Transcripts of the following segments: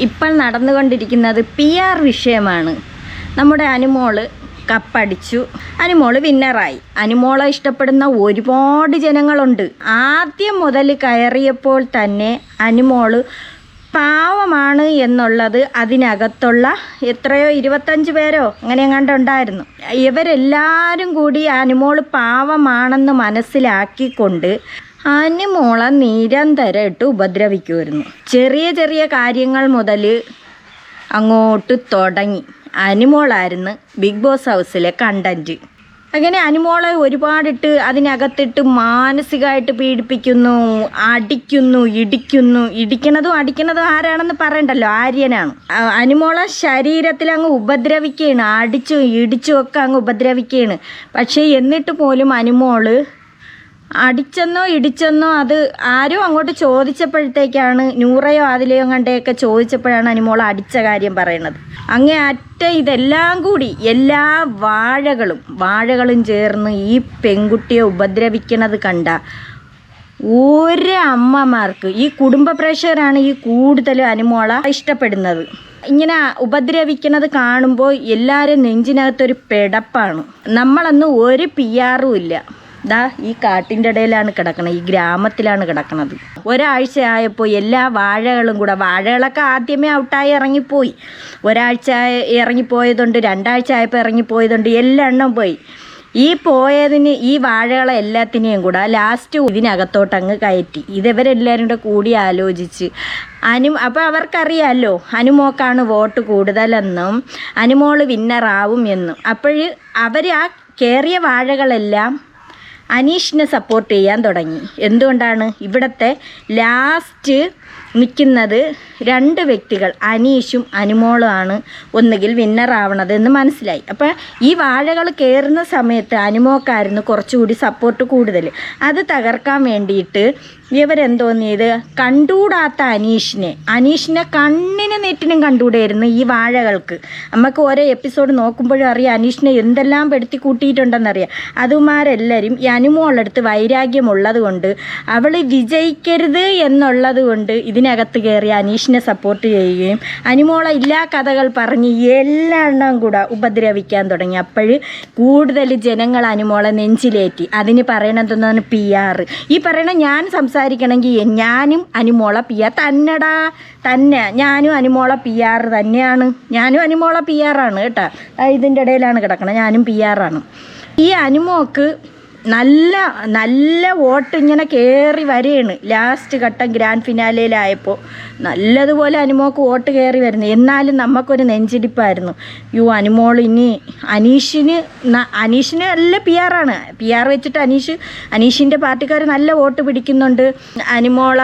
ഇപ്പോൾ നടന്നുകൊണ്ടിരിക്കുന്നത് P R വിഷയമാണ്. നമ്മുടെ അനുമോൾ കപ്പടിച്ചു. അനുമോൾ വിന്നറായി. അനുമോളെ ഇഷ്ടപ്പെടുന്ന ഒരുപാട് ജനങ്ങളുണ്ട്. ആദ്യം മുതൽ കയറിയപ്പോൾ തന്നെ അനുമോൾ പാവമാണ് എന്നുള്ളത് അതിനകത്തുള്ള എത്രയോ ഇരുപത്തഞ്ച് പേരോ അങ്ങനെ എങ്ങാണ്ട് ഉണ്ടായിരുന്നു. ഇവരെല്ലാവരും കൂടി അനുമോൾ പാവമാണെന്ന് മനസ്സിലാക്കിക്കൊണ്ട് അനുമോളെ നിരന്തരമായിട്ട് ഉപദ്രവിക്കുമായിരുന്നു ചെറിയ ചെറിയ കാര്യങ്ങൾ മുതൽ അങ്ങോട്ട് തുടങ്ങി. അനുമോളായിരുന്നു ബിഗ് ബോസ് ഹൗസിലെ കണ്ടന്റ് അങ്ങനെ അനുമോളെ ഒരുപാടിട്ട് അതിനകത്തിട്ട് മാനസികമായിട്ട് പീഡിപ്പിക്കുന്നു അടിക്കുന്നു ഇടിക്കുന്നു. ഇടിക്കണതും അടിക്കണതും ആരാണെന്ന് പറയണ്ടല്ലോ? ആര്യനാണ്. അനുമോളെ ശരീരത്തിൽ അങ്ങ് ഉപദ്രവിക്കുകയാണ്. അടിച്ചും ഇടിച്ചും ഒക്കെ അങ്ങ് ഉപദ്രവിക്കുകയാണ്. പക്ഷേ എന്നിട്ട് പോലും അനുമോൾ അടിച്ചെന്നോ ഇടിച്ചെന്നോ അത് ആരോ അങ്ങോട്ട് ചോദിച്ചപ്പോഴത്തേക്കാണ് നൂറയോ അതിലെയോ കണ്ടെയൊക്കെ ചോദിച്ചപ്പോഴാണ് അനുമോൾ അടിച്ച കാര്യം പറയുന്നത്. അങ്ങേ അറ്റ ഇതെല്ലാം കൂടി എല്ലാ വാഴകളും വാഴകളും ചേർന്ന് ഈ പെൺകുട്ടിയെ ഉപദ്രവിക്കണത് കണ്ട ഒരു അമ്മമാർക്ക് ഈ കുടുംബ പ്രേക്ഷകരാണ് ഈ കൂടുതൽ അനുമോള ഇഷ്ടപ്പെടുന്നത്. ഇങ്ങനെ ഉപദ്രവിക്കുന്നത് കാണുമ്പോൾ എല്ലാവരും നെഞ്ചിനകത്തൊരു പെടപ്പാണ്. നമ്മളന്ന് ഒരു പി ആറും ഇല്ല. ദാ ഈ കാട്ടിന്റെ ഇടയിലാണ് കിടക്കുന്നത് ഈ ഗ്രാമത്തിലാണ് കിടക്കുന്നത് ഒരാഴ്ച ആയപ്പോൾ എല്ലാ വാഴകളും കൂടെ വാഴകളൊക്കെ ആദ്യമേ ഔട്ടായി ഇറങ്ങിപ്പോയി. ഒരാഴ്ച ഇറങ്ങിപ്പോയതുണ്ട് രണ്ടാഴ്ച ആയപ്പോൾ ഇറങ്ങിപ്പോയതുണ്ട് എല്ലാ എണ്ണം പോയി. ഈ പോയതിന് ഈ വാഴകളെ എല്ലാത്തിനെയും കൂടെ ലാസ്റ്റ് ഇതിനകത്തോട്ട് അങ്ങ് കയറ്റി. ഇതവരെല്ലാവരും കൂടെ കൂടി ആലോചിച്ച് അനു അപ്പോൾ അവർക്കറിയാമല്ലോ അനുമോക്കാണ് വോട്ട് കൂടുതലെന്നും അനുമോൾ വിന്നറാവും എന്നും. അപ്പോൾ അവർ ആ കയറിയ വാഴകളെല്ലാം അനീഷിനെ സപ്പോർട്ട് ചെയ്യാൻ തുടങ്ങി. എന്തുകൊണ്ടാണ്? ഇവിടുത്തെ ലാസ്റ്റ് നിൽക്കുന്നത് രണ്ട് വ്യക്തികൾ അനീഷും അനുമോളുമാണ് ഒന്നുകിൽ വിന്നറാവണത് എന്ന് മനസ്സിലായി. അപ്പോൾ ഈ വാഴകൾ കയറുന്ന സമയത്ത് അനുമോക്കായിരുന്നു കുറച്ചുകൂടി സപ്പോർട്ട് കൂടുതൽ. അത് തകർക്കാൻ വേണ്ടിയിട്ട് ഇവരെന്തോന്നിയത് കണ്ടൂടാത്ത അനീഷിനെ. അനീഷിനെ കണ്ണിന് നെറ്റിനും കണ്ടൂടായിരുന്നു ഈ വാഴകൾക്ക്. നമുക്ക് ഓരോ എപ്പിസോഡ് നോക്കുമ്പോഴും അറിയാം അനീഷിനെ എന്തെല്ലാം പെടുത്തി കൂട്ടിയിട്ടുണ്ടെന്നറിയാം അതുമാരെല്ലാവരും ഈ അനുമോളടുത്ത് വൈരാഗ്യമുള്ളത് കൊണ്ട് അവൾ വിജയിക്കരുത് എന്നുള്ളത് കൊണ്ട് ഇതിനകത്ത് കയറി അനീഷിനെ സപ്പോർട്ട് ചെയ്യുകയും അനുമോളെ എല്ലാ കഥകൾ പറഞ്ഞ് എല്ലാം കൂടെ ഉപദ്രവിക്കാൻ തുടങ്ങി. അപ്പോൾ കൂടുതൽ ജനങ്ങൾ അനുമോളെ നെഞ്ചിലേറ്റി. അതിന് പറയണതെന്നാണ് പി ആർ ഈ പറയണ ഞാൻ സംസാരിക്കണമെങ്കിൽ ഞാനും അനുമോള പി ആർ തന്നെടാ. തന്നെ. ഞാനും അനുമോള പി ആർ തന്നെയാണ്. ഞാനും അനുമോള പി ആറാണ് കേട്ടോ. ഇതിന്റെ ഇടയിലാണ് കിടക്കണം. ഞാനും പി ആറാണ് ഈ അനുമോക്ക് നല്ല നല്ല വോട്ട് ഇങ്ങനെ കയറി വരികയാണ് ലാസ്റ്റ് ഘട്ടം ഗ്രാൻഡ് ഫിനാലയിലായപ്പോൾ നല്ലതുപോലെ അനുമോക്ക് വോട്ട് കയറി വരുന്നു. എന്നാലും നമുക്കൊരു നെഞ്ചിടിപ്പായിരുന്നു. യു അനുമോൾ ഇനി അനീഷിന് അനീഷിന് നല്ല പി ആറാണ് പി ആർ വെച്ചിട്ട് അനീഷ് അനീഷിന്റെ പാർട്ടിക്കാർ നല്ല വോട്ട് പിടിക്കുന്നുണ്ട്. അനുമോള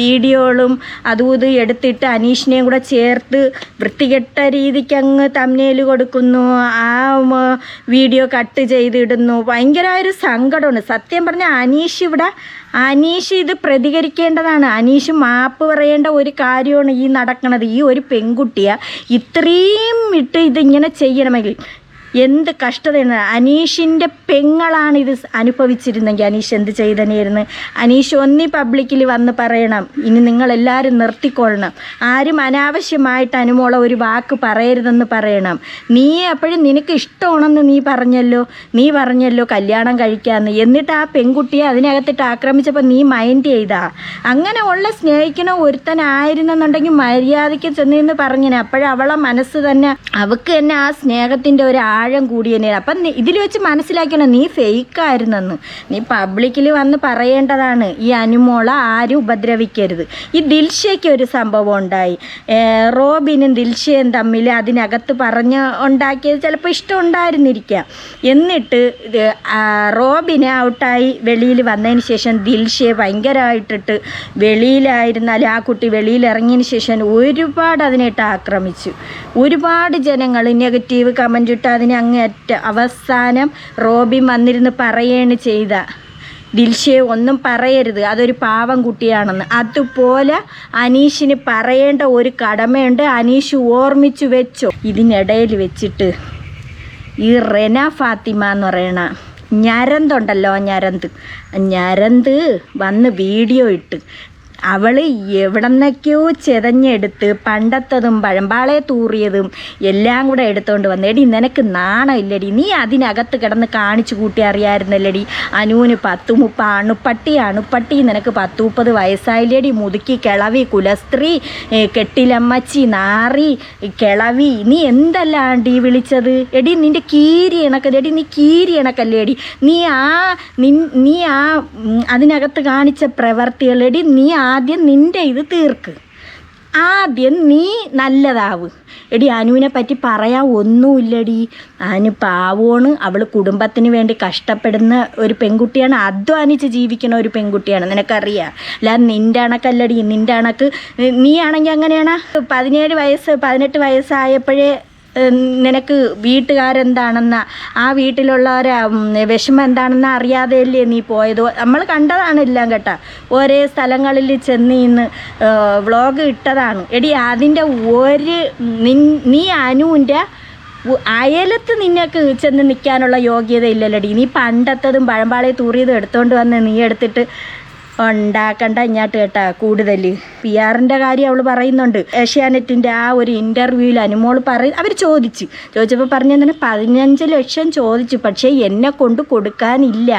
വീഡിയോകളും അതും ഇത് എടുത്തിട്ട് അനീഷിനെയും കൂടെ ചേർത്ത് വൃത്തികെട്ട രീതിക്ക് അങ്ങ് തമ്നേൽ കൊടുക്കുന്നു. ആ വീഡിയോ കട്ട് ചെയ്തിടുന്നു. ഭയങ്കര ഒരു സങ്കടമാണ് സത്യം പറഞ്ഞാൽ അനീഷ് ഇവിടെ അനീഷ് ഇത് പ്രതികരിക്കേണ്ടതാണ്. അനീഷ് മാപ്പ് പറയേണ്ട ഒരു കാര്യമാണ് ഈ നടക്കുന്നത് ഈ ഒരു പെൺകുട്ടിയെ ഇത്രയും ഇട്ട് ഇതിങ്ങനെ ചെയ്യണമെങ്കിൽ എന്ത് കഷ്ടതയാണ്? അനീഷിന്റെ പെങ്ങളാണ് ഇത് അനുഭവിച്ചിരുന്നെങ്കിൽ അനീഷ് എന്ത് ചെയ്തനെയായിരുന്നു? അനീഷ് ഒന്നി പബ്ലിക്കിൽ വന്ന് പറയണം ഇനി നിങ്ങളെല്ലാവരും നിർത്തിക്കൊള്ളണം. ആരും അനാവശ്യമായിട്ട് അനുമോള ഒരു വാക്ക് പറയരുതെന്ന് പറയണം. നീ അപ്പോഴും നിനക്ക് ഇഷ്ടമാണെന്ന് നീ പറഞ്ഞല്ലോ? നീ പറഞ്ഞല്ലോ കല്യാണം കഴിക്കാമെന്ന് എന്നിട്ട് ആ പെൺകുട്ടിയെ അതിനകത്തിട്ട് ആക്രമിച്ചപ്പോൾ നീ മൈൻഡ് ചെയ്താ? അങ്ങനെ ഉള്ള സ്നേഹിക്കണ ഒരുത്തനായിരുന്നെന്നുണ്ടെങ്കിൽ മര്യാദയ്ക്ക് ചെന്നിന്ന് പറഞ്ഞേനെ. അപ്പോഴവളെ മനസ്സ് തന്നെ അവക്ക് തന്നെ ആ സ്നേഹത്തിന്റെ ഒരു ആഴം കൂടിയതിനാണ് അപ്പം ഇതിൽ വെച്ച് മനസ്സിലാക്കണം നീ ഫേക്കായിരുന്നെന്ന് നീ പബ്ലിക്കിൽ വന്ന് പറയേണ്ടതാണ് ഈ അനുമോള ആരും ഉപദ്രവിക്കരുത്. ഈ ദിൽഷയ്ക്ക് ഒരു സംഭവം ഉണ്ടായി. റോബിനും ദിൽഷയും തമ്മിൽ അതിനകത്ത് പറഞ്ഞ് ഉണ്ടാക്കിയത് ചിലപ്പോൾ ഇഷ്ടം ഉണ്ടായിരുന്നിരിക്കാം. എന്നിട്ട് റോബിനെ ഔട്ടായി വെളിയിൽ വന്നതിന് ശേഷം ദിൽഷയെ ഭയങ്കരമായിട്ടിട്ട് വെളിയിലായിരുന്നാൽ ആ കുട്ടി വെളിയിൽ ഇറങ്ങിയതിന് ശേഷം ഒരുപാട് അതിനായിട്ട് ആക്രമിച്ചു. ഒരുപാട് ജനങ്ങൾ നെഗറ്റീവ് കമന്റ് ഇട്ട് അതിനെ അങ്ങേറ്റ അവസാനം റോബിൻ വന്നിരുന്ന് പറയേണ് ചെയ്ത. ദിൽഷയെ ഒന്നും പറയരുത്. അതൊരു പാവം കുട്ടിയാണെന്ന്. അതുപോലെ അനീഷിന് പറയേണ്ട ഒരു കടമയുണ്ട്. അനീഷ് ഓർമ്മിച്ചു വെച്ചോ? ഇതിനിടയിൽ വെച്ചിട്ട്. ഈ റെന ഫാത്തിമ എന്ന് പറയണ ഞരന്തുണ്ടല്ലോ ഞരന്ത്? ഞരന്ത് വന്ന് വീഡിയോ ഇട്ട്. അവൾ എവിടെന്നൊക്കെയോ ചെതഞ്ഞെടുത്ത് പണ്ടത്തതും പഴമ്പാളെ തൂറിയതും എല്ലാം കൂടെ എടുത്തുകൊണ്ട് വന്ന് എടി നിനക്ക് നാണമില്ലടി നീ അതിനകത്ത് കിടന്ന് കാണിച്ചു കൂട്ടി അറിയായിരുന്നല്ലടി. അനുവിന് പത്തു മുപ്പ അണുപ്പട്ടി അണുപ്പട്ടി നിനക്ക് പത്ത് മുപ്പത് വയസ്സായില്ലേടി. മുതുക്കി കിളവി കുലസ്ത്രീ കെട്ടിലമ്മച്ചി നാറി കിളവി. നീ എന്തല്ലാണ്ടി ഈ വിളിച്ചത്? എടി നിന്റെ കീരി ഇണക്കല്ലേ? എടി നീ കീരി ഇണക്കല്ലേ എടി നീ ആ നീ ആ അതിനകത്ത് കാണിച്ച പ്രവർത്തികൾ എടി നീ ആദ്യം നിന്റെ ഇത് തീർക്ക്. ആദ്യം നീ നല്ലതാവ്. എടി അനുവിനെ പറ്റി പറയാൻ ഒന്നുമില്ലടി. അനു പാവോണ്. അവൾ കുടുംബത്തിന് വേണ്ടി കഷ്ടപ്പെടുന്ന ഒരു പെൺകുട്ടിയാണ്. അധ്വാനിച്ച് ജീവിക്കുന്ന ഒരു പെൺകുട്ടിയാണ്. നിനക്കറിയാം. അല്ല നിന്റെ അണക്കല്ലടി നിന്റെ അണക്ക് നീ ആണെങ്കിൽ അങ്ങനെയാണ് പതിനേഴ് വയസ്സ് പതിനെട്ട് വയസ്സായപ്പോഴേ നിനക്ക് വീട്ടുകാരെന്താണെന്ന ആ വീട്ടിലുള്ളവരെ വിഷമം എന്താണെന്ന് അറിയാതെയല്ലേ നീ പോയത്? നമ്മൾ കണ്ടതാണ് എല്ലാം കേട്ടോ. ഓരോ സ്ഥലങ്ങളിൽ ചെന്ന് ഇന്ന് വ്ളോഗ് ഇട്ടതാണ്. എടി അതിന്റെ ഒരു നി നീ അനുവിന്റെ അയലത്ത് നിന്നൊക്കെ ചെന്ന് നിൽക്കാനുള്ള യോഗ്യത ഇല്ലല്ലോടി നീ പണ്ടത്തതും പഴമ്പാളെ തൂറിയതും എടുത്തുകൊണ്ട് വന്ന് നീ എടുത്തിട്ട് ഉണ്ടാക്കണ്ട ഇങ്ങോട്ട് കേട്ടാ കൂടുതൽ പി ആറിന്റെ കാര്യം അവൾ പറയുന്നുണ്ട്. ഏഷ്യാനെറ്റിന്റെ ആ ഒരു ഇന്റർവ്യൂവിൽ അനുമോൾ പറയും അവർ ചോദിച്ചു. ചോദിച്ചപ്പോൾ പറഞ്ഞെന്നെ പതിനഞ്ച് ലക്ഷം ചോദിച്ചു. പക്ഷേ എന്നെ കൊണ്ട് കൊടുക്കാനില്ല.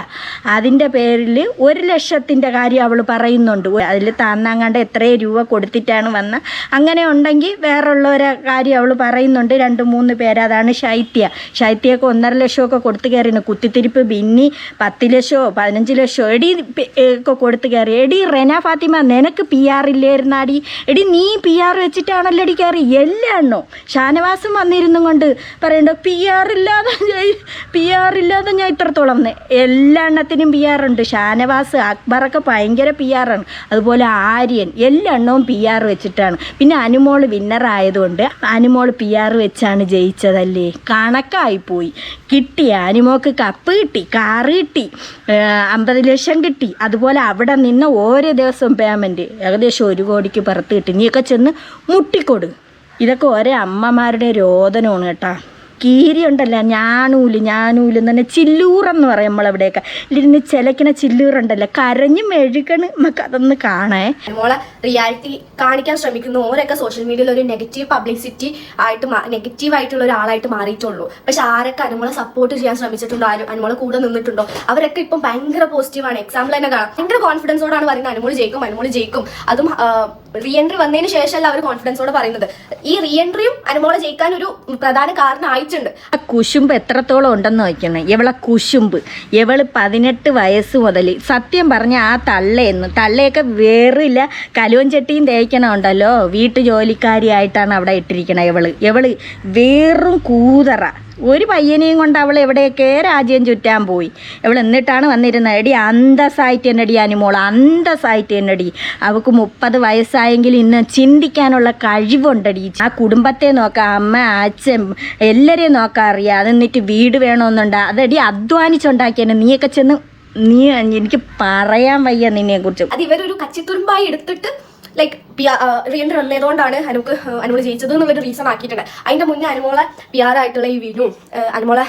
അതിന്റെ പേരിൽ ഒരു ലക്ഷത്തിന്റെ കാര്യം അവൾ പറയുന്നുണ്ട്. അതിൽ താന്നാങ്ങാണ്ട് എത്രയോ രൂപ കൊടുത്തിട്ടാണ് വന്ന. അങ്ങനെ ഉണ്ടെങ്കിൽ വേറുള്ളവരെ കാര്യം അവൾ പറയുന്നുണ്ട്. രണ്ട് മൂന്ന് പേര് അതാണ് ശൈത്യ. ശൈത്യയൊക്കെ ഒന്നര ലക്ഷമൊക്കെ കൊടുത്തു കയറിന് കുത്തിത്തിരിപ്പ് ബിന്നി പത്ത് ലക്ഷമോ പതിനഞ്ച് ലക്ഷമോ എടി ഒക്കെ കൊടുത്തു കയറി. എടി റെന ഫാത്തിമ നിനക്ക് പി ആർ ഇല്ലായിരുന്നാടി. എടി നീ പി ആർ വെച്ചിട്ടാണല്ലോ എടി കയറി. എല്ലാ എണ്ണോ ഷാനവാസും വന്നിരുന്നു കൊണ്ട് പറയണ്ടോ പി ആർ ഇല്ലാതെ പി ആർ ഇല്ലാതെ ഞാൻ ഇത്രത്തോളം എല്ലാ എണ്ണത്തിനും പി ആർ ഉണ്ട്. ഷാനവാസ് അക്ബറൊക്കെ ഭയങ്കര പി ആറാണ് അതുപോലെ ആര്യൻ എല്ലാ എണ്ണവും പി ആർ വെച്ചിട്ടാണ്. പിന്നെ അനുമോൾ വിന്നറായതുകൊണ്ട് അനുമോൾ പി ആർ വെച്ചാണ് ജയിച്ചതല്ലേ? കണക്കായിപ്പോയി കിട്ടി. അനുമോക്ക് കപ്പ് കിട്ടി കാറ് കിട്ടി അമ്പത് ലക്ഷം കിട്ടി. അതുപോലെ അവിടെ നിന്ന് ഓരോ ദിവസവും പേയ്മെന്റ് ഏകദേശം ഒരു കോടിക്ക് പുറത്ത് കിട്ടി. നീയൊക്കെ ചെന്ന് മുട്ടിക്കൊടു. ഇതൊക്കെ ഒരേ അമ്മമാരുടെ രോദനമാണ് കേട്ടാ. കീരി ഉണ്ടല്ലോ ഞാനൂൽ ഞാനൂൽ എന്ന് പറഞ്ഞാൽ ചില്ലൂറെന്ന് പറയും നമ്മളവിടെയൊക്കെ. ഇരുന്ന് ചിലക്കണ ചില്ലൂറുണ്ടല്ലോ കരഞ്ഞ് മെഴുകണ് നമുക്ക് അതൊന്ന് കാണേ. മോളെ റിയാലിറ്റി കാണിക്കാൻ ശ്രമിക്കുന്നു. ഓരൊക്കെ സോഷ്യൽ മീഡിയയിൽ ഒരു നെഗറ്റീവ് പബ്ലിസിറ്റി ആയിട്ട് നെഗറ്റീവ് ആയിട്ടുള്ള ഒരാളായിട്ട് മാറിയിട്ടുള്ളൂ. പക്ഷെ ആരൊക്കെ അനുമോളെ സപ്പോർട്ട് ചെയ്യാൻ ശ്രമിച്ചിട്ടുണ്ടോ ആരും അനുമോളെ കൂടെ നിന്നിട്ടുണ്ടോ അവരൊക്കെ ഇപ്പം ഭയങ്കര പോസിറ്റീവാണ് എക്സാമ്പിൾ തന്നെ കാണാം. ഭയങ്കര കോൺഫിഡൻസോടാണ് പറയുന്നത്. അനുമോൾ ജയിക്കും അനുമോൾ ജയിക്കും. അതും റീ എൻട്രി വന്നതിന് ശേഷമല്ല അവർ കോൺഫിഡൻസോടെ പറയുന്നത്. ഈ റീ എൻട്രിയും അനുമോളെ ജയിക്കാൻ ഒരു പ്രധാന കാരണമായിട്ടുണ്ട് ആ കുശുമ്പ് എത്രത്തോളം ഉണ്ടെന്ന് നോക്കണം ഇവളെ കുശുമ്പ്. ഇവൾ പതിനെട്ട് വയസ്സ് മുതൽ സത്യം പറഞ്ഞ ആ തള്ളയെന്ന്. തള്ളയൊക്കെ വേറില്ല. കലുവൻ ചട്ടിയും തേക്കണമുണ്ടല്ലോ. വീട്ടു ജോലിക്കാരിയായിട്ടാണ് അവിടെ ഇട്ടിരിക്കണേ ഇവൾ. ഇവൾ വേറും കൂതറ. ഒരു പയ്യനെയും കൊണ്ട് അവൾ എവിടെയൊക്കെ രാജ്യം ചുറ്റാൻ പോയി. അവൾ എന്നിട്ടാണ് വന്നിരുന്നത്. എടി അന്തസ്സായിട്ട് എന്നടി അനുമോൾ അന്തസ്സായിട്ട് എന്നടി. അവൾക്ക് മുപ്പത് വയസ്സായെങ്കിൽ ഇന്ന് ചിന്തിക്കാനുള്ള കഴിവുണ്ടടി. ആ കുടുംബത്തെ നോക്കാം അമ്മ അച്ഛൻ എല്ലാവരെയും നോക്കാൻ അറിയാം. അത് എന്നിട്ട് വീട് വേണമെന്നുണ്ട് അതടി അധ്വാനിച്ചുണ്ടാക്കിയാണ് നീയൊക്കെ ചെന്ന് നീ എനിക്ക് പറയാൻ വയ്യ നിന്നെ കുറിച്ച് അത് ഇവരൊരു കച്ചിത്തുരുമ്പായി എടുത്തിട്ട് ലൈക്ക് റീ എൻട്രി വന്നതുകൊണ്ടാണ് അനുക്ക് അനുമോൾ ജയിച്ചത് എന്നുള്ളൊരു റീസൺ ആക്കിയിട്ടുണ്ട്. അതിന്റെ മുന്നേ അനുമോളെ പി ആർ ആയിട്ടുള്ള ഈ വിനുവും അനുമോളെ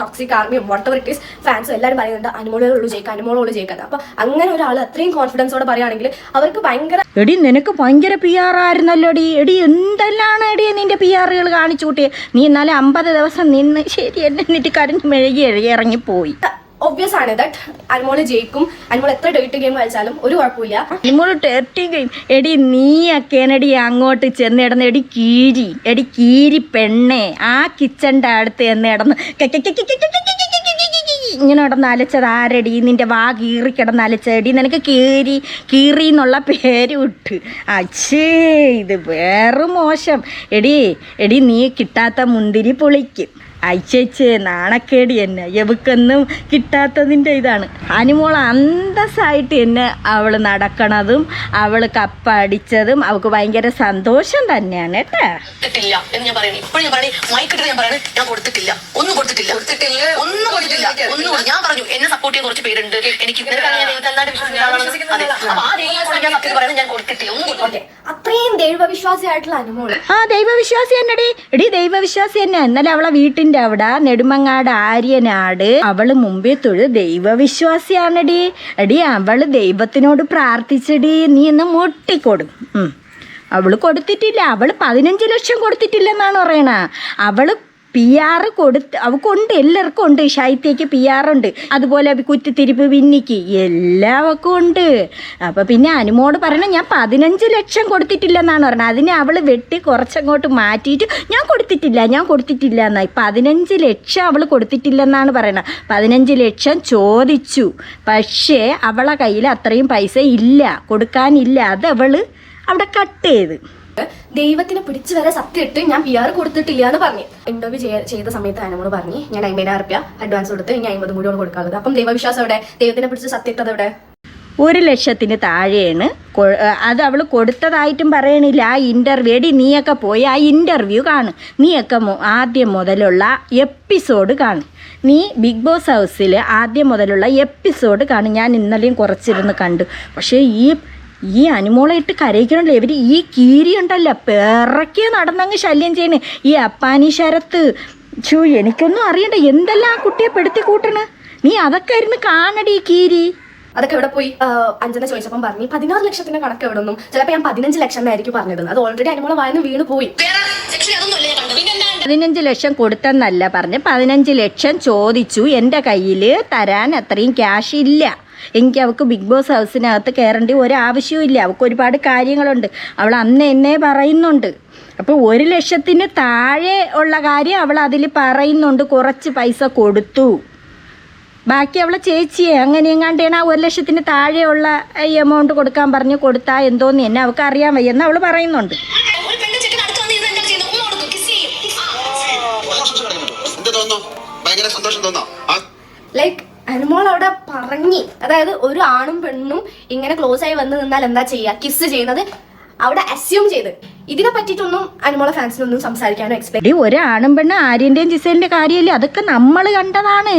ടോക്സിക് ആർമിയും വാട്ട് എവർ ഇറ്റ് ഈസ് ഫാൻസും എല്ലാവരും പറയുന്നുണ്ട് അനുമോളെ ഉള്ളു ജയിക്കുക അനുമോളെ ഉള്ളു ജയിക്കുക അപ്പോൾ അങ്ങനെ ഒരാൾ അത്രയും കോൺഫിഡൻസോടെ പറയുകയാണെങ്കിൽ അവർക്ക് ഭയങ്കര എടി നിനക്ക് ഭയങ്കര പി ആർ ആയിരുന്നല്ലോ എടി എടി എന്തെല്ലാണ് എടി നിന്റെ പി ആറുകൾ കാണിച്ചു കൂട്ടിയേ നീ എന്നാലും അമ്പത് ദിവസം നിന്ന് ശരി എന്നെ എന്നിട്ട് കരഞ്ഞ് മെഴുകി എഴുകി ഇറങ്ങിപ്പോയി. ഒബ്വിയസ് ആണ് ദാറ്റ് അനുമോൾ ജയിക്കും അനുമോൾ എത്ര ഡേറ്റ് ഗെയിം കളിച്ചാലും ഒരു കുഴപ്പമില്ല അനുമോൾ ഡേർട്ടി ഗെയിം എടി നീ അക്കേനടി അങ്ങോട്ട് ചെന്ന് ഇടന്ന് എടി കീരി എടി കീരി പെണ്ണേ ആ കിച്ചന്റെ അടുത്ത് ചെന്ന് ഇടന്ന് ഇങ്ങനെ കിടന്ന് അലച്ചത് ആരടി നിന്റെ വാ കീറി കിടന്ന് അലച്ചടി നിനക്ക് കീറി കീറി എന്നുള്ള പേര് വിട്ട് അച്ഛേ ഇത് വേറെ മോശം എടി എടി നീ കിട്ടാത്ത മുന്തിരി പൊളിക്കും അയച്ചേ നാണക്കേടി എന്നെ. എവക്കൊന്നും കിട്ടാത്തതിന്റെ ഇതാണ്. അനുമോൾ അന്തസ്സായിട്ട് എന്നെ അവൾ നടക്കണതും അവൾ കപ്പ അടിച്ചതും അവൾക്ക് ഭയങ്കര സന്തോഷം തന്നെയാണ് കേട്ടാ. കൊടുത്തിട്ടില്ല എന്ന് ഞാൻ ഞാൻ മൈക്കിട്ട് ഞാൻ കൊടുത്തിട്ടില്ല. ഒന്നും കൊടുത്തിട്ടില്ല. കൊടുത്തിട്ടില്ല. ഒന്നും കൊടുത്തില്ല ഒന്നും ഞാൻ പറഞ്ഞു എന്നെ സപ്പോർട്ട് ചെയ്യാൻ കുറച്ച് പേരുണ്ട്. എനിക്ക് അത്രയും ദൈവവിശ്വാസിയായിട്ടുള്ള അനുമോൾ. ആ ദൈവവിശ്വാസി തന്നെടി. എടി ദൈവവിശ്വാസി തന്നെ. ഇന്നലെ അവളെ വീട്ടിൽ സ്കൂളിന്റെ അവിടെ നെടുമങ്ങാട് ആര്യനാട് അവൾ മുമ്പേ തൊഴു ദൈവവിശ്വാസിയാണടി. അടി അവൾ ദൈവത്തിനോട് പ്രാർത്ഥിച്ചടി. നീ ഒന്ന് മുട്ടിക്കൊടും. ഉം. അവൾ കൊടുത്തിട്ടില്ല. അവൾ പതിനഞ്ച് ലക്ഷം കൊടുത്തിട്ടില്ലെന്നാണ് പറയണ. അവൾ പി ആർ കൊടുത്ത് അവക്കുണ്ട് എല്ലാവർക്കും ഉണ്ട് ശൈത്യക്ക് പി ഉണ്ട്. അതുപോലെ കുറ്റിത്തിരിപ്പ് പിന്നിക്ക് എല്ലാവർക്കും ഉണ്ട്. അപ്പോൾ പിന്നെ അനുമോട് പറയണം ഞാൻ പതിനഞ്ച് ലക്ഷം കൊടുത്തിട്ടില്ലെന്നാണ് പറഞ്ഞത്. അതിനെ അവൾ വെട്ടി കുറച്ചങ്ങോട്ട് മാറ്റിയിട്ട് ഞാൻ കൊടുത്തിട്ടില്ല ഞാൻ കൊടുത്തിട്ടില്ല എന്നായി പതിനഞ്ച് ലക്ഷം അവൾ കൊടുത്തിട്ടില്ലെന്നാണ് പറയണത് പതിനഞ്ച് ലക്ഷം ചോദിച്ചു. പക്ഷേ അവളെ കയ്യിൽ അത്രയും പൈസ ഇല്ല കൊടുക്കാനില്ല. അത് അവൾ അവിടെ കട്ട് ചെയ്ത്. ദൈവത്തിനെ പിടിച്ചു വരെ സത്യം ഇട്ട് ഞാൻ പി ആർ കൊടുത്തിട്ടില്ല എന്ന് പറഞ്ഞു ഇന്റർവ്യൂ ചെയ്ത സമയത്ത് അനുമോട് പറഞ്ഞു ഞാൻ അമ്പതിനായിരം റുപ്യ അഡ്വാൻസ് കൊടുത്ത് ഇനി അമ്പത് കൂടി കൊടുക്കാനുള്ളത്. അപ്പം ദൈവവിശ്വാസം എവിടെ? ദൈവത്തിനെ പിടിച്ച് സത്യം ഇട്ടത് എവിടെ? ഒരു ലക്ഷത്തിന് താഴെയാണ് അത് അവൾ കൊടുത്തതായിട്ടും പറയണില്ല. ആ ഇന്റർവ്യൂ എടി നീയൊക്കെ പോയി ആ ഇന്റർവ്യൂ കാണും. നീയൊക്കെ ആദ്യം മുതലുള്ള എപ്പിസോഡ് കാണും. നീ ബിഗ് ബോസ് ഹൗസിൽ ആദ്യം മുതലുള്ള എപ്പിസോഡ് കാണും. ഞാൻ ഇന്നലെയും കുറച്ചിരുന്ന് കണ്ടു. പക്ഷേ ഈ ഈ അനുമോളെ ഇട്ട് കരയിക്കണല്ലോ? ഇവർ ഈ കീരി ഉണ്ടല്ലോ. പിറക്കിയ നടന്നങ്ങ് ശല്യം ചെയ്യണേ. ഈ അപ്പാനി ശരത്ത്. ചു എനിക്കൊന്നും അറിയണ്ട. എന്തെല്ലാം ആ കുട്ടിയെ പെടുത്തി കൂട്ടണ്? നീ അതൊക്കെ ഇരുന്ന് കാണടി കീരി. അതൊക്കെ എവിടെ പോയി? അഞ്ജന ചോദിച്ചപ്പം പറഞ്ഞു പതിനാറ് ലക്ഷത്തിന്റെ കണക്ക് എവിടെ നിന്നും? ചിലപ്പോൾ ഞാൻ പതിനഞ്ച് ലക്ഷം എന്നായിരിക്കും പറഞ്ഞത്. അത് ഓൾറെഡി അനുമോളെ വായന വീണ് പോയി. പതിനഞ്ച് ലക്ഷം കൊടുത്തെന്നല്ല പറഞ്ഞ് പതിനഞ്ച് ലക്ഷം ചോദിച്ചു. എന്റെ കയ്യിൽ തരാൻ അത്രയും ക്യാഷ് ഇല്ല. എനിക്ക് അവൾക്ക് ബിഗ് ബോസ് ഹൗസിനകത്ത് കയറേണ്ട ഒരാവശ്യവും ഇല്ല അവൾക്ക് ഒരുപാട് കാര്യങ്ങളുണ്ട്. അവൾ അന്ന് എന്നെ പറയുന്നുണ്ട്. അപ്പോൾ ഒരു ലക്ഷത്തിന് താഴെ ഉള്ള കാര്യം അവൾ അതിൽ പറയുന്നുണ്ട്. കുറച്ച് പൈസ കൊടുത്തു. ബാക്കി അവളെ ചേച്ചിയെ അങ്ങനെ എങ്ങാണ്ടാണ് ആ ഒരു ലക്ഷത്തിന് താഴെയുള്ള ഈ എമൗണ്ട് കൊടുക്കാൻ പറഞ്ഞ് കൊടുത്താൽ എന്തോന്ന് എന്നെ അവൾക്ക് അറിയാൻ വയ്യെന്ന് അവൾ പറയുന്നുണ്ട്. ഒരു പെണ്ണ് ചെക്കൻ അടുത്ത് വന്ന് എന്താ ചെയ്യുന്നത് ഉമ്മ കിസ് ചെയ്യും. ആ. എന്ത് തോന്നുന്നു? ഭയങ്കര സന്തോഷം തോന്നോ ആ. ലൈക്ക് അനുമോൾ അവിടെ പറഞ്ഞി അതായത് ഒരു ആണും പെണ്ണും ഇങ്ങനെ ക്ലോസ് ആയി വന്ന് നിന്നാൽ എന്താ ചെയ്യുക? കിസ് ചെയ്യുന്നത്. അവിടെ അസ്യൂം ചെയ്ത്. ഇതിനെ പറ്റിയിട്ടൊന്നും അനുമോള ഫാൻസിനൊന്നും സംസാരിക്കാനോ എക്സ്പെക്ട് ഒരു ഒരാണും പെണ്ണ് ആര്യന്റെയും ജിസേലിന്റെ കാര്യമല്ലേ? അതൊക്കെ നമ്മൾ കണ്ടതാണ്.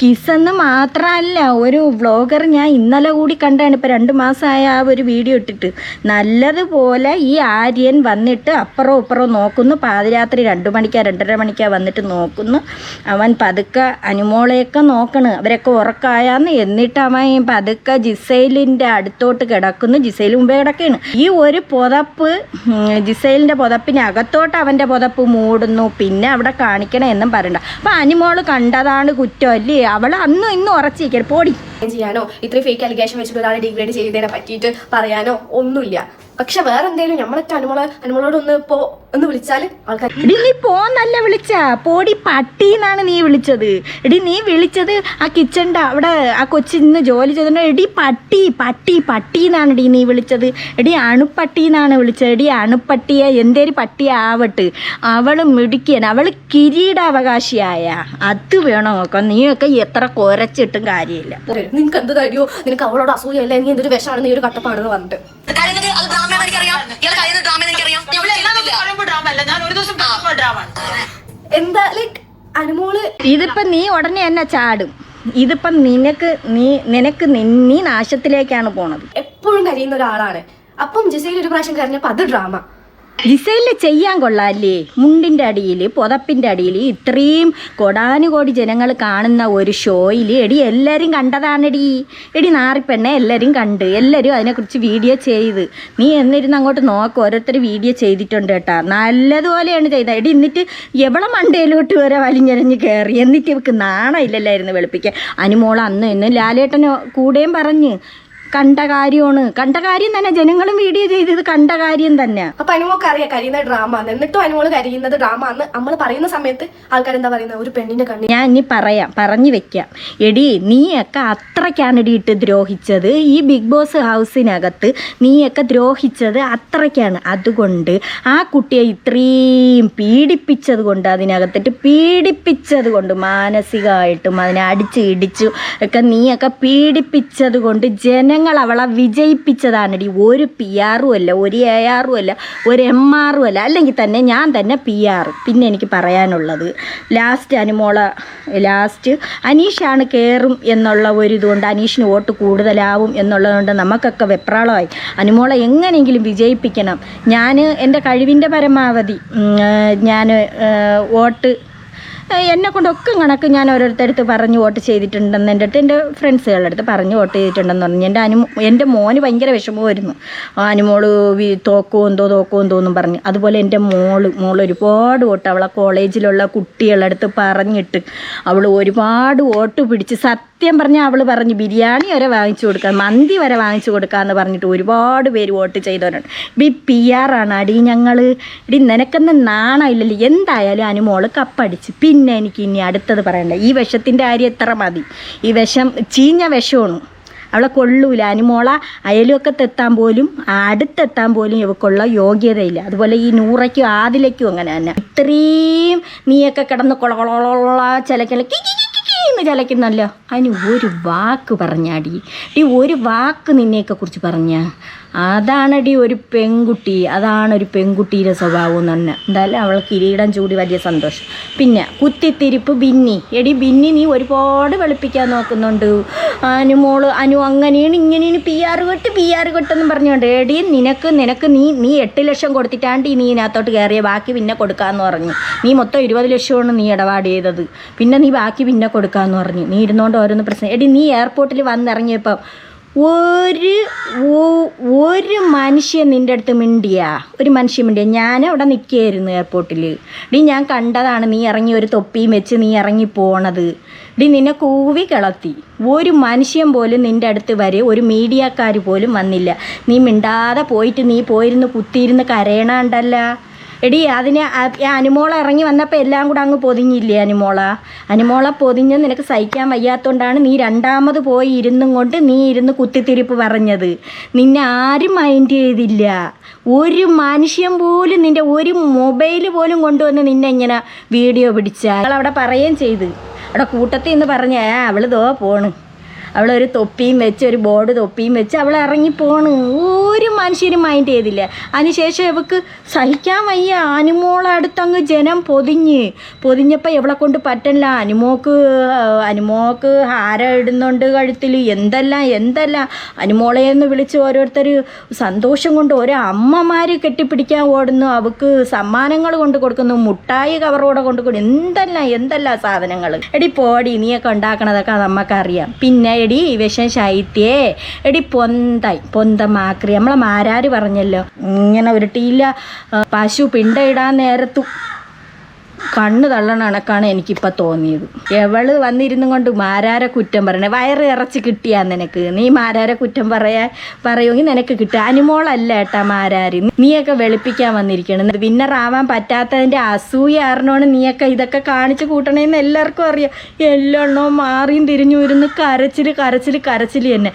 കിസ്സെന്ന് മാത്രമല്ല ഒരു വ്ളോഗർ ഞാൻ ഇന്നലെ കൂടി കണ്ടാണ്. ഇപ്പൊ രണ്ടു മാസമായ ആ ഒരു വീഡിയോ ഇട്ടിട്ട്. നല്ലതുപോലെ ഈ ആര്യൻ വന്നിട്ട് അപ്പുറം ഇപ്പുറം നോക്കുന്നു. പാതിരാത്രി രണ്ടു മണിക്കാ രണ്ടര മണിക്കാ വന്നിട്ട് നോക്കുന്നു. അവൻ പതുക്കെ അനുമോളെയൊക്കെ നോക്കണ്. അവരൊക്കെ ഉറക്കായാന്ന് എന്നിട്ട് അവൻ പതുക്കെ ജിസൈലിന്റെ അടുത്തോട്ട് കിടക്കുന്നു. ജിസൈൽ മുമ്പേ കിടക്കുകയാണ് ഈ ഒരു പുതപ്പ് ജിസൈലിന്റെ പുതപ്പിനകത്തോട്ട് അവന്റെ പുതപ്പ് മൂടുന്നു. പിന്നെ അവിടെ കാണിക്കണം എന്നും പറയണ്ട. അപ്പം അനിമോൾ കണ്ടതാണ് കുറ്റം അല്ലേ? അവൾ അന്നും ഇന്നും ഉറച്ചിരിക്കണം പോടി. ചെയ്യാനോ? ഇത്രയും ഫേക്ക് അലിഗേഷൻ വെച്ചിട്ട് ഒരാളെ ഡിഗ്രേഡ് ചെയ്തതിനെ പറ്റിയിട്ട് പറയാനോ? ഒന്നുമില്ല. പക്ഷെ വേറെ എന്തെങ്കിലും നമ്മളൊക്കെ അനുമോളെ അനുമോളോട് ഒന്ന് പോ ഒന്ന് വിളിച്ചാൽ ആൾക്കാർ എടി നീ പോന്നല്ല വിളിച്ച. പോടി പട്ടിന്നാണ് നീ വിളിച്ചത്. എടി നീ വിളിച്ചത് ആ കിച്ചണ്ട അവിടെ ആ കൊച്ചി ഇന്ന് ജോലി ചെയ്തിട്ട് എടി പട്ടി പട്ടി പട്ടി എന്നാണ് എടി നീ വിളിച്ചത്. എടി അണുപ്പട്ടി എന്നാണ് വിളിച്ചത്. എടി അണുപ്പട്ടിയെ എന്തേലും പട്ടി ആവട്ട് അവൾ മിടുക്കിയൻ അവൾ കിരീടാവകാശിയായ. അത് വേണോ നോക്കാം. നീയൊക്കെ എത്ര കുരച്ചിട്ടും കാര്യമില്ല. നിനക്ക് എന്ത് തടിയോ നിനക്ക് അവളോട് അസൂയല്ല നീ എന്തൊരു വിഷമാണ്? നീ ഒരു കട്ടപ്പാണെന്ന് പറഞ്ഞിട്ട്. ഡ്രാമയാണെന്ന് എനിക്കറിയാം. ഇയാൾ കരയുന്നത് ഡ്രാമയെന്ന് എനിക്കറിയാം. ഞാൻ ഇവിടെ ചെയ്യുന്നില്ല. എന്താ ലൈക്ക് അനുമോൾ ഇതിപ്പം നീ ഉടനെ തന്നെ ചാടും. ഇതിപ്പം നിനക്ക് നീ നിനക്ക് നി- നീ നാശത്തിലേക്കാണ് പോണത്. എപ്പോഴും കരയുന്ന ഒരാളാണ്. അപ്പം ജിസയിൽ ഒരു പ്രാവശ്യം കരഞ്ഞപ്പോ അത് ഡ്രാമ ജിസൈലിന് ചെയ്യാൻ കൊള്ളാല്ലേ? മുണ്ടിന്റെ അടിയിൽ പുതപ്പിന്റെ അടിയിൽ ഇത്രയും കൊടാനുകോടി ജനങ്ങൾ കാണുന്ന ഒരു ഷോയിൽ എടി എല്ലാവരും കണ്ടതാണെടി. എടി നാറിപ്പെണ്ണെ എല്ലാവരും കണ്ട്. എല്ലാവരും അതിനെക്കുറിച്ച് വീഡിയോ ചെയ്ത്. നീ എന്നിരുന്ന് അങ്ങോട്ട് നോക്ക്. ഓരോരുത്തർ വീഡിയോ ചെയ്തിട്ടുണ്ട് കേട്ടാ. നല്ലതുപോലെയാണ് ചെയ്തത്. എടി എന്നിട്ട് എവളെ മണ്ടയിലോട്ട് വരെ വലിഞ്ഞരഞ്ഞ് കയറി എന്നിട്ട് ഇവക്ക് നാണമില്ലല്ലായിരുന്നു വെളുപ്പിക്കാൻ. അനുമോൾ അന്ന് ഇന്ന് ലാലേട്ടന് കൂടെയും പറഞ്ഞ്. കണ്ട കാര്യമാണ് കണ്ട കാര്യം തന്നെ ജനങ്ങളും വീഡിയോ ചെയ്തത് കണ്ട കാര്യം തന്നെ അപ്പൊ അനുമോക്ക് അറിയാം കരിയുന്ന ഡ്രാമ ആണ് എന്നിട്ടും അനുമോൾ കരിയുന്നത് ഡ്രാമ എന്ന് നമ്മൾ പറയുന്ന സമയത്ത് ആൾക്കാർ എന്താ പറയുന്നത് ഒരു പെണ്ണിന്റെ കണ്ണി ഞാൻ ഇനി പറയാം. പറഞ്ഞു വെക്കാം. എടി നീയൊക്കെ അത്രയ്ക്കാണ് ഇട്ട് ദ്രോഹിച്ചത്. ഈ ബിഗ് ബോസ് ഹൗസിനകത്ത് നീയൊക്കെ ദ്രോഹിച്ചത് അത്രയ്ക്കാണ്. അതുകൊണ്ട് ആ കുട്ടിയെ ഇത്രയും പീഡിപ്പിച്ചത് കൊണ്ട് അതിനകത്തിട്ട് പീഡിപ്പിച്ചത് കൊണ്ട് മാനസികമായിട്ടും അതിനെ അടിച്ച് ഇടിച്ചു ഒക്കെ നീയൊക്കെ പീഡിപ്പിച്ചത് കൊണ്ട് ജനങ്ങൾ അവളെ വിജയിപ്പിച്ചതാണെടി. ഒരു പി ആറും അല്ല ഒരു എ ആറും അല്ല ഒരു എം ആറും അല്ല. അല്ലെങ്കിൽ തന്നെ ഞാൻ തന്നെ പി ആർ പിന്നെ എനിക്ക് പറയാനുള്ളത് ലാസ്റ്റ് അനുമോള ലാസ്റ്റ് അനീഷാണ് കയറും എന്നുള്ള ഒരു ഇതുകൊണ്ട് അനീഷിന് വോട്ട് കൂടുതലാവും എന്നുള്ളതുകൊണ്ട് നമുക്കൊക്കെ വെപ്രാളമായി. അനുമോളെ എങ്ങനെയെങ്കിലും വിജയിപ്പിക്കണം. ഞാൻ എന്റെ കഴിവിന്റെ പരമാവധി ഞാൻ വോട്ട് എന്നെ കൊണ്ടൊക്കെ കണക്ക് ഞാൻ ഓരോരുത്തരടുത്ത് പറഞ്ഞ് വോട്ട് ചെയ്തിട്ടുണ്ടെന്ന് എന്റെ അടുത്ത് എന്റെ ഫ്രണ്ട്സുകളുടെ അടുത്ത് പറഞ്ഞ് വോട്ട് ചെയ്തിട്ടുണ്ടെന്ന് പറഞ്ഞു. എന്റെ അനു എന്റെ മോന് ഭയങ്കര വിഷമമായിരുന്നു. ആ അനുമോൾ തോക്കോ എന്തോ തോക്കോ എന്തോ എന്നും പറഞ്ഞു. അതുപോലെ എന്റെ മോൾ മോൾ ഒരുപാട് വോട്ട് അവളെ കോളേജിലുള്ള കുട്ടികളുടെ അടുത്ത് പറഞ്ഞിട്ട് അവൾ ഒരുപാട് വോട്ട് പിടിച്ച് സത്യം പറഞ്ഞാൽ അവൾ പറഞ്ഞു ബിരിയാണി വരെ വാങ്ങിച്ചു കൊടുക്കാം മന്തി വരെ വാങ്ങിച്ചു കൊടുക്കാമെന്ന് പറഞ്ഞിട്ട് ഒരുപാട് പേര് വോട്ട് ചെയ്തവരുണ്ട്. ബി പി ആർ ആണ്. അടി ഞങ്ങൾ ഇടി നിനക്കൊന്നും നാണമില്ലല്ലോ എന്തായാലും അനുമോൾ കപ്പടിച്ച്. പിന്നെ എനിക്ക് ഇനി അടുത്തത് പറയണ്ട. ഈ വിഷത്തിന്റെ കാര്യം എത്ര മതി. ഈ വിഷം ചീഞ്ഞ വിഷമാണ്. അവളെ കൊള്ളൂല. അനുമോള അയലുവക്കത്തെത്താൻ പോലും അടുത്തെത്താൻ പോലും ഇവക്കുള്ള യോഗ്യതയില്ല. അതുപോലെ ഈ നൂറയ്ക്കും ആദിലയ്ക്കും അങ്ങനെ തന്നെ. ഇത്രയും നീയൊക്കെ കിടന്ന് കൊളകൊളകൊള ചിലക്കല എന്ന് ചലയ്ക്കുന്നല്ലോ അതിന് ഒരു വാക്ക് പറഞ്ഞാടി. ഡി ഒരു വാക്ക് നിന്നെയൊക്കെ കുറിച്ച് പറഞ്ഞ? അതാണടി ഒരു പെൺകുട്ടി അതാണ് ഒരു പെൺകുട്ടിയുടെ സ്വഭാവം തന്നെ എന്തായാലും അവൾ കിരീടം ചൂടി വലിയ സന്തോഷം. പിന്നെ കുത്തിത്തിരിപ്പ് ബിന്നി. എടി ബിന്നി നീ ഒരുപാട് വെളുപ്പിക്കാൻ നോക്കുന്നുണ്ട്. അനുമോൾ അനു അങ്ങനെയാണ് ഇങ്ങനെയാണ് പി ആർ കെട്ട് പി ആർ കെട്ടെന്ന് പറഞ്ഞുകൊണ്ട്. എടി നിനക്ക് നിനക്ക് നീ നീ എട്ട് ലക്ഷം കൊടുത്തിട്ടാണ്ട് നീ ഇതിനകത്തോട്ട് കയറിയ ബാക്കി പിന്നെ കൊടുക്കാമെന്ന് പറഞ്ഞു. നീ മൊത്തം ഇരുപത് ലക്ഷമാണ് നീ ഇടപാട് ചെയ്തത്. പിന്നെ നീ ബാക്കി പിന്നെ കൊടുക്കാമെന്ന് പറഞ്ഞു. നീ ഇരുന്നോണ്ട് ഓരോന്ന് പ്രശ്നം. എടി നീ എയർപോർട്ടിൽ വന്നിറങ്ങിയപ്പം ഒരു ഒരു മനുഷ്യൻ നിന്റെ അടുത്ത് മിണ്ടിയ? ഒരു മനുഷ്യൻ മിണ്ടിയ. ഞാൻ അവിടെ നിൽക്കുകയായിരുന്നു എയർപോർട്ടിൽ ഡി ഞാൻ കണ്ടതാണ് നീ ഇറങ്ങി ഒരു തൊപ്പിയും വെച്ച് നീ ഇറങ്ങി പോണത്. ഡി നിന്നെ കൂവി കിളത്തി ഒരു മനുഷ്യൻ പോലും നിന്റെ അടുത്ത് വരെ ഒരു മീഡിയക്കാർ പോലും വന്നില്ല. നീ മിണ്ടാതെ പോയിട്ട് നീ പോയിരുന്ന് കുത്തിയിരുന്ന് കരയണണ്ടല്ല എടി അതിന് അനുമോള ഇറങ്ങി വന്നപ്പോൾ എല്ലാം കൂടെ അങ്ങ് പൊതിഞ്ഞില്ലേ അനുമോള? അനുമോള പൊതിഞ്ഞ് നിനക്ക് സഹിക്കാൻ വയ്യാത്തോണ്ടാണ് നീ രണ്ടാമത് പോയി ഇരുന്നും കൊണ്ട് നീ ഇരുന്ന് കുത്തിത്തിരിപ്പ് പറഞ്ഞത്. നിന്നെ ആരും മൈൻഡ് ചെയ്തില്ല. ഒരു മനുഷ്യൻ പോലും നിന്റെ ഒരു മൊബൈൽ പോലും കൊണ്ടുവന്ന് നിന്നെ ഇങ്ങനെ വീഡിയോ പിടിച്ച. അവിടെ പറയുകയും ചെയ്ത്. അവിടെ കൂട്ടത്തിൽ നിന്ന് പറഞ്ഞ അവൾ ദോ പോണ്. അവളൊരു തൊപ്പിയും വെച്ച് ഒരു ബോർഡ് തൊപ്പിയും വെച്ച് അവൾ ഇറങ്ങിപ്പോണ് ഒരു മനുഷ്യരും മൈൻഡ് ചെയ്തില്ല. അതിനുശേഷം ഇവക്ക് സഹിക്കാൻ വയ്യ. അനുമോളടുത്തങ്ങ് ജനം പൊതിഞ്ഞ്. പൊതിഞ്ഞപ്പോൾ ഇവളെ കൊണ്ട് പറ്റണില്ല. അനുമോക്ക് അനുമോക്ക് ഹാരം ഇടുന്നുണ്ട് കഴുത്തിൽ എന്തെല്ലാം എന്തെല്ലാം. അനുമോളെന്ന് വിളിച്ച് ഓരോരുത്തർ സന്തോഷം കൊണ്ട് ഓരോ അമ്മമാർ കെട്ടിപ്പിടിക്കാൻ ഓടുന്നു. അവക്ക് സമ്മാനങ്ങൾ കൊണ്ട് കൊടുക്കുന്നു. മുട്ടായി കവറോടെ കൊണ്ട് കൊടുക്കും എന്തെല്ലാം എന്തെല്ലാം സാധനങ്ങൾ എടി പോടി നീയൊക്കെ ഉണ്ടാക്കണതൊക്കെ നമുക്കറിയാം പിന്നെ എടി വിഷം ശൈത്യേ. എടി പൊന്തായി പൊന്തമാക്രി. നമ്മളെ മാരാര് പറഞ്ഞല്ലോ. ഇങ്ങനെ ഉരുട്ടിയില്ല. പശു പിണ്ടയിടാൻ നേരത്തു. കണ്ണ് തള്ളണ കണക്കാണ് എനിക്കിപ്പോൾ തോന്നിയത്. എവൾ വന്നിരുന്നു കൊണ്ട് മാരാര കുറ്റം പറയണേ? വയറ് ഇറച്ചി കിട്ടിയാ നിനക്ക്? നീ മാരാര കുറ്റം പറയാ പറയുമെങ്കിൽ നിനക്ക് കിട്ടുക അനുമോളല്ല ഏട്ടാ മാരാരി. നീയൊക്കെ വെളുപ്പിക്കാൻ വന്നിരിക്കണം. വിന്നറാവാൻ പറ്റാത്തതിന്റെ അസൂയ കാരണമാണ് നീയൊക്കെ ഇതൊക്കെ കാണിച്ചു കൂട്ടണേന്ന് എല്ലാവർക്കും അറിയാം. എല്ലെണ്ണവും മാറിയും തിരിഞ്ഞു വരുന്നു കരച്ചിൽ കരച്ചിൽ കരച്ചിൽ തന്നെ.